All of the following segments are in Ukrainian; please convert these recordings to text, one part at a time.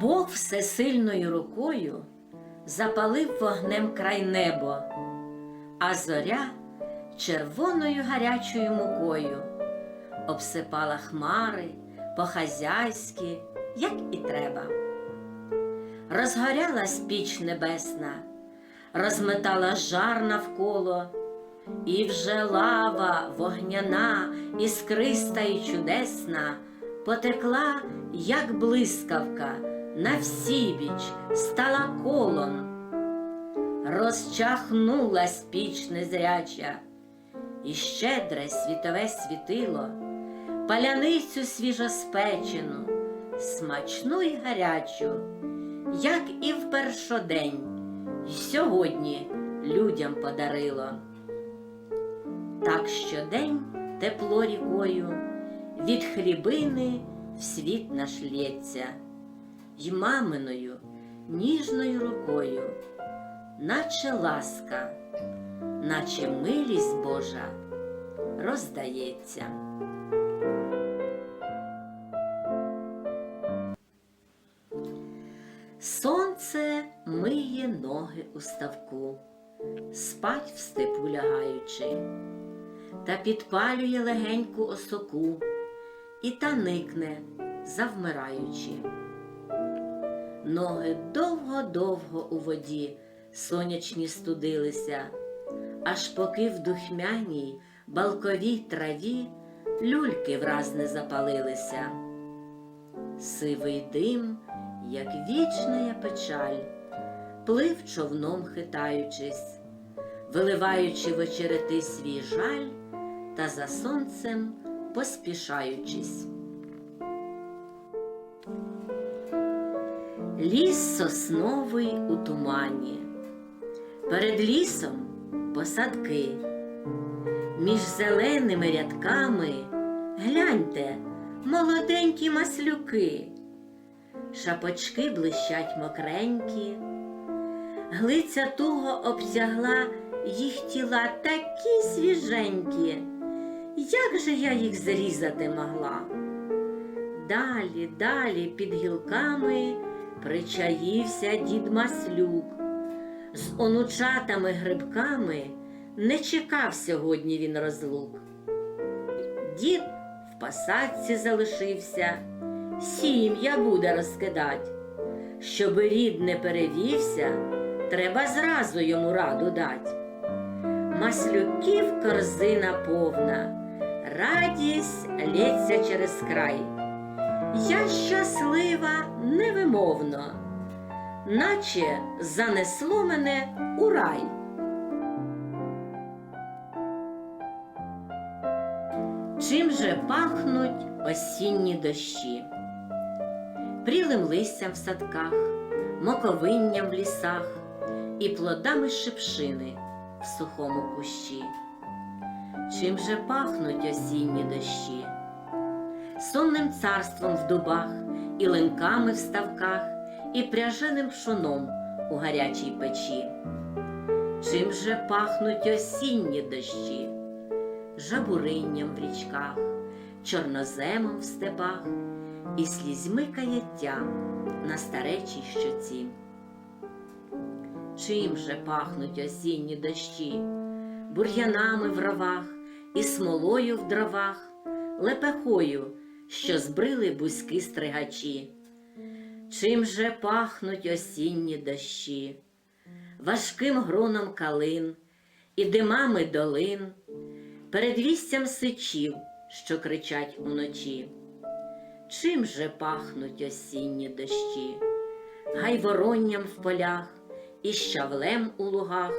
Бог всесильною рукою запалив вогнем край небо, а зоря червоною гарячою мукою обсипала хмари по-хазяйськи, як і треба. Розгорялась піч небесна, розметала жар навколо, і вже лава вогняна, іскриста і чудесна, потекла, як блискавка, на всібіч стала колом. Розчахнулась піч незряча, і щедре світове світило, паляницю свіжоспечену, смачну й гарячу, як і в першодень, й сьогодні людям подарило. Так щодень тепло рікою від хлібини в світ наш лється, й маминою ніжною рукою, наче ласка, наче милість Божа роздається. Сонце миє ноги у ставку, спать в степу лягаючи, та підпалює легеньку осоку, і та никне, завмираючи. Ноги довго-довго у воді сонячні студилися, аж поки в духмяній балковій траві люльки враз не запалилися. Сивий дим, як вічна печаль, плив човном хитаючись, виливаючи в очерети свій жаль та за сонцем поспішаючись. Ліс сосновий у тумані, перед лісом посадки, між зеленими рядками гляньте молоденькі маслюки, шапочки блищать мокренькі, глиця туго обтягла їх тіла такі свіженькі, як же я їх зрізати могла? Далі, далі під гілками причаївся дід Маслюк. З онучатами грибками не чекав сьогодні він розлук. Дід в посадці залишився, сім'я буде розкидать. Щоби рід не перевівся, треба зразу йому раду дать. Маслюків корзина повна, радість лється через край. Я щаслива невимовно, наче занесло мене у рай. Чим же пахнуть осінні дощі? Прілим листям в садках, моковинням в лісах і плодами шипшини в сухому кущі. Чим же пахнуть осінні дощі? Сонним царством в дубах, і линками в ставках, і пряженим пшоном у гарячій печі. Чим же пахнуть осінні дощі, жабуринням в річках, чорноземом в степах і слізьми каяття на старечій щоці. Чим же пахнуть осінні дощі, бур'янами в ровах і смолою в дровах, лепехою що збрили бузьки стригачі. Чим же пахнуть осінні дощі, важким гроном калин і димами долин, передвістям сичів, що кричать уночі. Чим же пахнуть осінні дощі, гайворонням в полях і щавлем у лугах,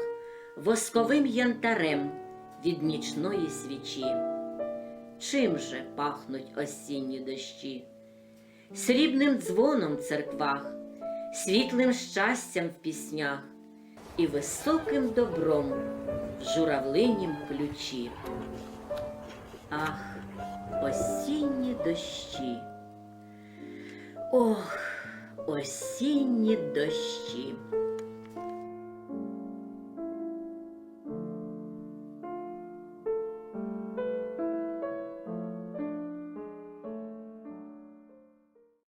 восковим янтарем від нічної свічі. Чим же пахнуть осінні дощі? Срібним дзвоном в церквах, світлим щастям в піснях і високим добром в журавлинім ключі. Ах, осінні дощі. Ох, осінні дощі.